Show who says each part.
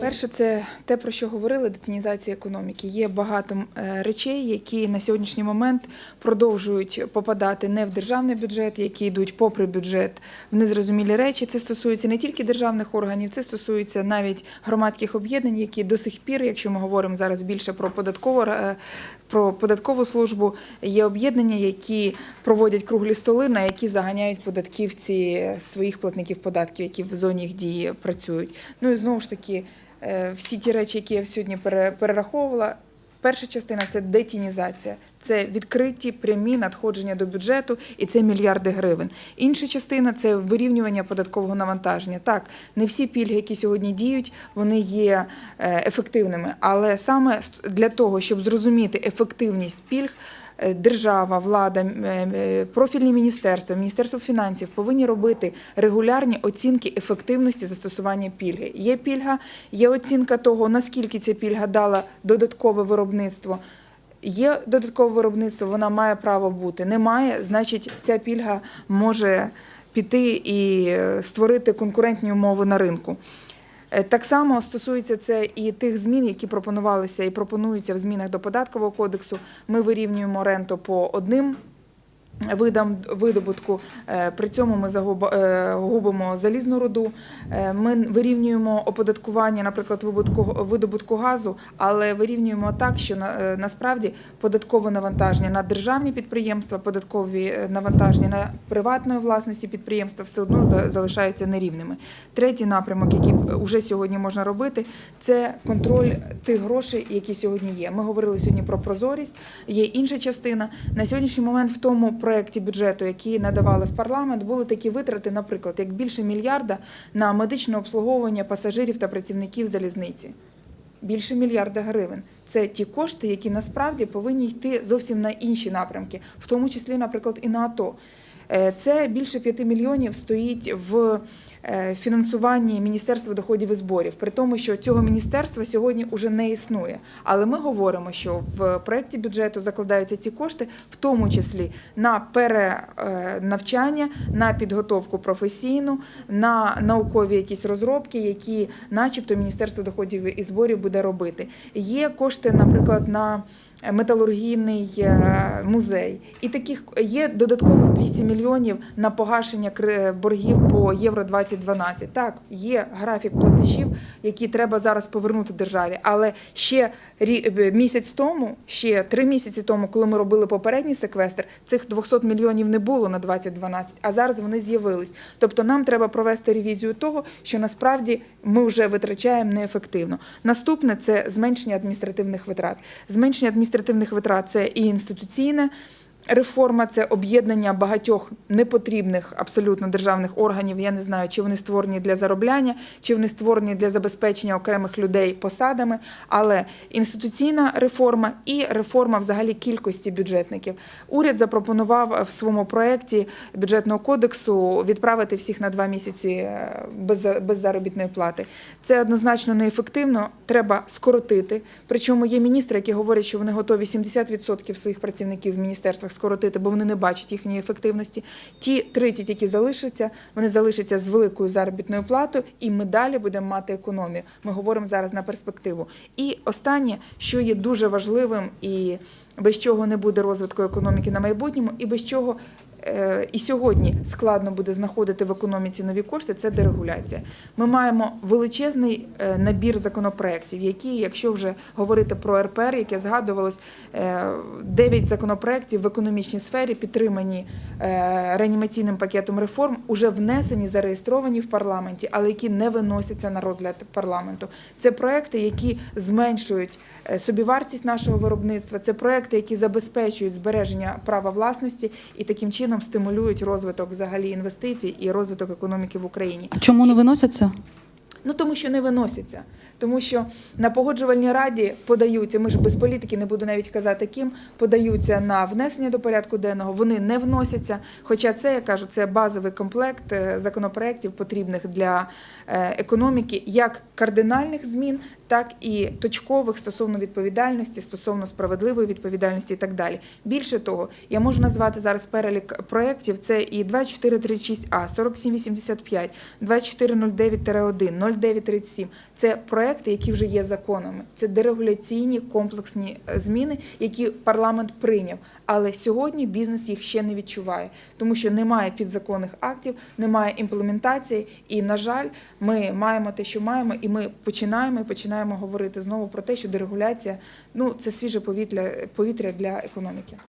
Speaker 1: Перше, це те, про що говорили, детінізація економіки. Є багато е, речей, які на сьогоднішній момент продовжують попадати не в державний бюджет, які йдуть попри бюджет в незрозумілі речі. Це стосується не тільки державних органів, це стосується навіть громадських об'єднань, які до сих пір, якщо ми говоримо зараз більше про податкову е, про податкову службу, є об'єднання, які проводять круглі столи, на які заганяють податківці своїх платників податків, які в зоні їх дії працюють. Ну і знову ж таки, е, всі ті речі, які я сьогодні перераховувала. Перша частина це детінізація, це відкриті прямі надходження до бюджету, і це мільярди гривень. Інша частина це вирівнювання податкового навантаження. Так, не всі пільги, які сьогодні діють, вони є е, ефективними, але саме для того, щоб зрозуміти ефективність пільг. Е, Держава, влада, е, профільні міністерства, міністерство фінансів повинні робити регулярні оцінки ефективності застосування пільги. Є пільга, є оцінка того, наскільки ця пільга дала додаткове виробництво. Є додаткове виробництво, вона має право бути. Немає, значить, ця пільга може піти і е, створити конкурентні умови на ринку. Е, Так само стосується це і тих змін, які пропонувалися і пропонуються в змінах до податкового кодексу. Ми вирівнюємо ренту по одним видам видобутку. Е, При цьому ми е, губимо залізну руду. Е, Ми вирівнюємо оподаткування, наприклад, видобутку, газу, але вирівнюємо так, що на- насправді податкове навантаження на державні підприємства, податкові навантаження на приватної власності підприємства все одно залишаються нерівними. Третій напрямок, який вже сьогодні можна робити, це контроль тих грошей, які сьогодні є. Ми говорили сьогодні про прозорість. Є інша частина. На сьогоднішній момент в тому проєкті бюджету, який надавали в парламент, були такі витрати, наприклад, як більше мільярда на медичне обслуговування пасажирів та працівників залізниці. Більше мільярда гривень. Це ті кошти, які насправді повинні йти зовсім на інші напрямки, в тому числі, наприклад, і на АТО. Е, Це більше 5 мільйонів стоїть в фінансуванні Міністерства доходів і зборів, при тому, що цього міністерства сьогодні вже не існує. Але ми говоримо, що в проєкті бюджету закладаються ці кошти, в тому числі на перенавчання, на підготовку професійну, на наукові якісь розробки, які, начебто, Міністерство доходів і зборів буде робити. Є кошти, наприклад, на металургійний е, музей. І таких є додаткових 200 мільйонів на погашення боргів по Євро 2012. Так, є графік платежів, які треба зараз повернути державі. Але ще рі- е, місяць тому, ще три місяці тому, коли ми робили попередній секвестр, цих 200 мільйонів не було на 2012, а зараз вони з'явились. Тобто нам треба провести ревізію того, що насправді ми вже витрачаємо неефективно. Наступне це зменшення адміністративних витрат. Зменшення адміністративних витрат це і інституційне. Реформа це об'єднання багатьох непотрібних абсолютно державних органів. Я не знаю, чи вони створені для заробляння, чи вони створені для забезпечення окремих людей посадами. Але інституційна реформа і реформа взагалі кількості бюджетників. Уряд запропонував в своєму проєкті бюджетного кодексу відправити всіх на два місяці е, без, заробітної плати. Це однозначно неефективно. Треба скоротити. Причому є міністри, які говорять, що вони готові 70% своїх працівників в міністерствах скоротити, бо вони не бачать їхньої ефективності. Ті 30, які залишаться, вони залишаться з великою заробітною платою, і ми далі будемо мати економію. Ми говоримо зараз на перспективу. І останнє, що є дуже важливим і без чого не буде розвитку економіки на майбутньому, і без чого і сьогодні складно буде знаходити в економіці нові кошти, це дерегуляція. Ми маємо величезний е, набір законопроєктів, які, якщо вже говорити про РПР, яке згадувалось, е, 9 законопроєктів в економічній сфері підтримані е, реанімаційним пакетом реформ, уже внесені, зареєстровані в парламенті, але які не виносяться на розгляд парламенту. Це проекти, які зменшують е, собівартість нашого виробництва. Це проекти, які забезпечують збереження права власності і таким чином стимулюють розвиток взагалі інвестицій і розвиток економіки в Україні.
Speaker 2: А чому не виносяться?
Speaker 1: Ну тому що не виносяться. Тому що на погоджувальній раді подаються, ми ж без політики не буду навіть казати ким, подаються на внесення до порядку денного, вони не вносяться. Хоча це, я кажу, це базовий комплект е, законопроєктів, потрібних для е, економіки, як кардинальних змін, так і точкових стосовно відповідальності, стосовно справедливої відповідальності і так далі. Більше того, я можу назвати зараз перелік проєктів. Це і 2436А, 4785, 2409-1, 0937. Це проекти, які вже є законами. Це дерегуляційні комплексні е, зміни, які парламент прийняв. Але сьогодні бізнес їх ще не відчуває, тому що немає підзаконних актів, немає імплементації. І, на жаль, ми маємо те, що маємо, і ми починаємо і починаємо говорити знову про те, що дерегуляція ну це свіже повітря, повітря для економіки.